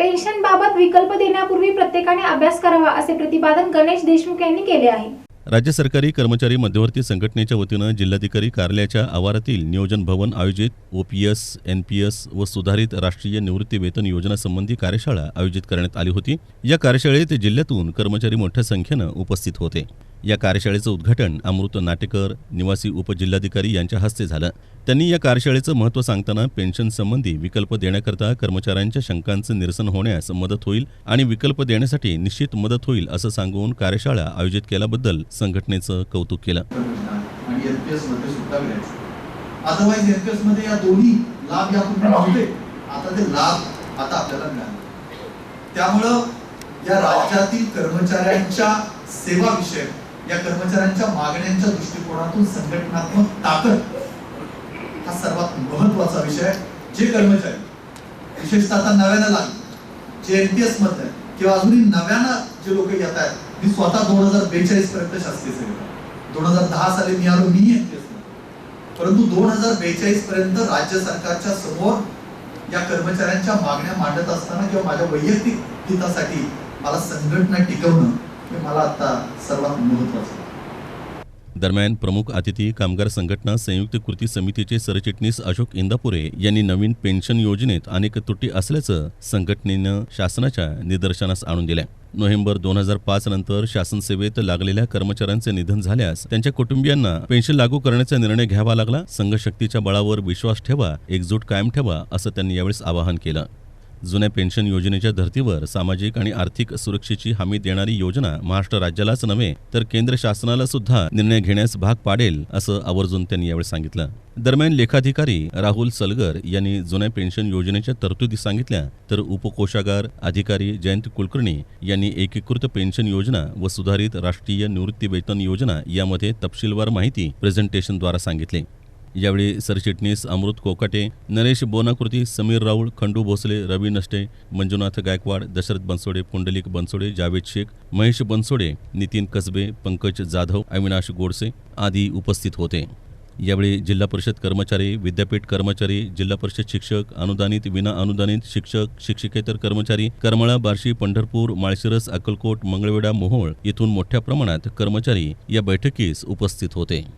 पेन्शनबाबत विकल्प देण्यापूर्वी प्रत्येकाने अभ्यास करावा असे प्रतिपादन गणेश देशमुख यांनी केले आहे. राज्य सरकारी कर्मचारी मध्यवर्ती संघटनेच्या वतीनं जिल्हाधिकारी कार्यालयाच्या आवारातील नियोजन भवन आयोजित ओपीएस एनपीएस व सुधारित राष्ट्रीय निवृत्ती वेतन योजनासंबंधी कार्यशाळा आयोजित करण्यात आली होती. या कार्यशाळेत जिल्ह्यातून कर्मचारी मोठ्या संख्येनं उपस्थित होते. या कार्यशाळेचं उद्घाटन अमृत नाटेकर निवासी उपजिल्हाधिकारी यांच्या हस्ते झालं. त्यांनी या कार्यशाळेचं महत्त्व सांगताना पेन्शन संबंधी विकल्प देण्याकरता कर्मचाऱ्यांच्या शंकांचं निरसन होण्यास मदत होईल आणि विकल्प देण्यासाठी निश्चित मदत होईल असं सांगून कार्यशाळा आयोजित केल्याबद्दल संघटनेचं कौतुक केलं. अदरवाईज एनपीएसमध्ये या दोन्ही लाभ आता ते लाभ आता आपल्याला मिळाले. त्यामुळं या राज्यातील कर्मचाऱ्यांच्या सेवा विषयक या कर्मचाऱ्यांच्या मागण्यांच्या दृष्टिकोनातून संघटनात्मक ताकद हा सर्वात महत्त्वाचा विषय जे कर्मचारी विशेषतः आता नव्यानं लागले जे एनपीएस मधले किंवा अजूनही नव्यानं जे लोक येत आहेत मी स्वतः दोन हजार बेचाळीस पर्यंत शासकीय सेवेत दोन हजार दहा साली मी आलो मी NPS एस परंतु दोन हजार बेचाळीस पर्यंत राज्य सरकारच्या समोर या कर्मचाऱ्यांच्या मागण्या मांडत असताना किंवा माझ्या वैयक्तिक हितासाठी मला संघटना टिकवणं हे मला आता सर्वात महत्वाचं दरम्यान प्रमुख अतिथी कामगार संघटना संयुक्त कृती समितीचे सरचिटणीस अशोक इंदापुरे यांनी नवीन पेन्शन योजनेत अनेक त्रुटी असल्याचं संघटनेनं शासनाच्या निदर्शनास आणून दिल्या. नोव्हेंबर दोन हजार पाच नंतर शासन सेवेत लागलेल्या कर्मचाऱ्यांचे निधन झाल्यास त्यांच्या कुटुंबियांना पेन्शन लागू करण्याचा निर्णय घ्यावा लागला. संघशक्तीच्या बळावर विश्वास ठेवा एकजूट कायम ठेवा असं त्यांनी यावेळेस आवाहन केलं. जुन्या पेन्शन योजनेच्या धर्तीवर सामाजिक आणि आर्थिक सुरक्षेची हमी देणारी योजना महाराष्ट्र राज्यालाच नव्हे तर केंद्र शासनाला सुद्धा निर्णय घेण्यास भाग पाडेल असं आवर्जून त्यांनी यावेळी सांगितलं. दरम्यान लेखाधिकारी राहुल सलगर यांनी जुन्या पेन्शन योजनेच्या तरतुदी सांगितल्या तर उपकोषागार अधिकारी जयंत कुलकर्णी यांनी एकीकृत पेन्शन योजना व सुधारित राष्ट्रीय निवृत्ती वेतन योजना यामध्ये तपशीलवार माहिती प्रेझेंटेशनद्वारा सांगितली. यावेळी सरचिटणीस अमृत कोकाटे नरेश बोनाकृती समीर राऊळ खंडू भोसले रवी नष्टे मंजुनाथ गायकवाड दशरथ बनसोडे पुंडलिक बनसोडे जावेद शेख महेश बनसोडे नितीन कसबे पंकज जाधव अविनाश गोडसे आदी उपस्थित होते. यावेळी जिल्हा परिषद कर्मचारी विद्यापीठ कर्मचारी जिल्हा परिषद शिक्षक अनुदानित विना अनुदानित शिक्षक शिक्षकेतर कर्मचारी करमळा बार्शी पंढरपूर माळशिरस अक्कलकोट मंगळवेढा मोहोळ येथून मोठ्या प्रमाणात कर्मचारी या बैठकीस उपस्थित होते.